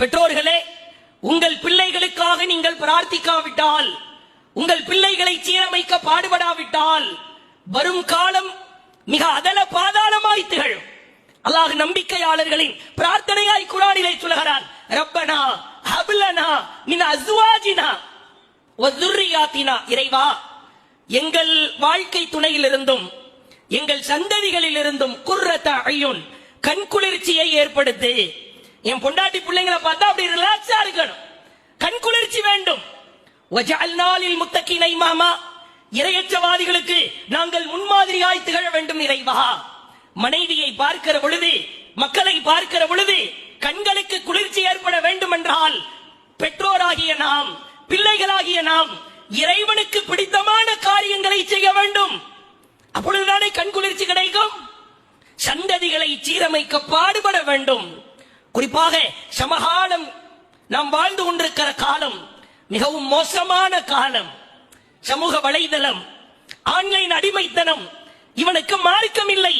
பெற்றோர்களே உங்கள் பிள்ளைகளுக்காக நீங்கள் பிரார்த்திக்காவிட்டால் உங்கள் பிள்ளைகளை சீரமைக்க பாடுபடாவிட்டால் வரும் காலம் மிக அதல பாதாளமாய் திகழும். அல்லாஹ் நம்பிக்கையாளர்களின் பிரார்த்தனையாய் குரானிலே சொல்கிறான் ரப்பனா ஹப்லனா மின் அஸ்வாஜினா ஒதுர்ரியாத்தினா இறைவா எங்கள் வாழ்க்கை துணையிலிருந்தும் எங்கள் சந்ததிகளிலிருந்தும் குர்ரத்த அழியுன் கண்குளிர்ச்சியை ஏற்படுத்து என் பொண்டாட்டி பிள்ளைங்களை பார்த்தா அப்படி ரிலாக்ஸா இருக்கணும். கண்குளிர்ச்சி வேண்டும். முத்தக்கி முத்தக்கினை மாமா இரையற்றவாதிகளுக்கு நாங்கள் முன்மாதிரியாய் திகழ வேண்டும் இறைவா. மனைவியை பார்க்கிற பொழுது மக்களை பார்க்கிற பொழுது கண்களுக்கு குளிர்ச்சி ஏற்பட வேண்டும் என்றால் பெற்றோராகிய நாம் பிள்ளைகளாகிய நாம் இறைவனுக்கு பிடித்தமான காரியங்களை செய்ய வேண்டும். அப்பொழுதுதானே கண்குளிர்ச்சி கிடைக்கும்? சந்ததிகளை சீரமைக்க பாடுபட வேண்டும். குறிப்பாக சமகாலம் நாம் வாழ்ந்து கொண்டிருக்கிற காலம் மிகவும் மோசமான காலம். சமூக வலைதளம் ஆன்லைன் அடிமைத்தனம் இவனுக்கு மார்க்கம் இல்லை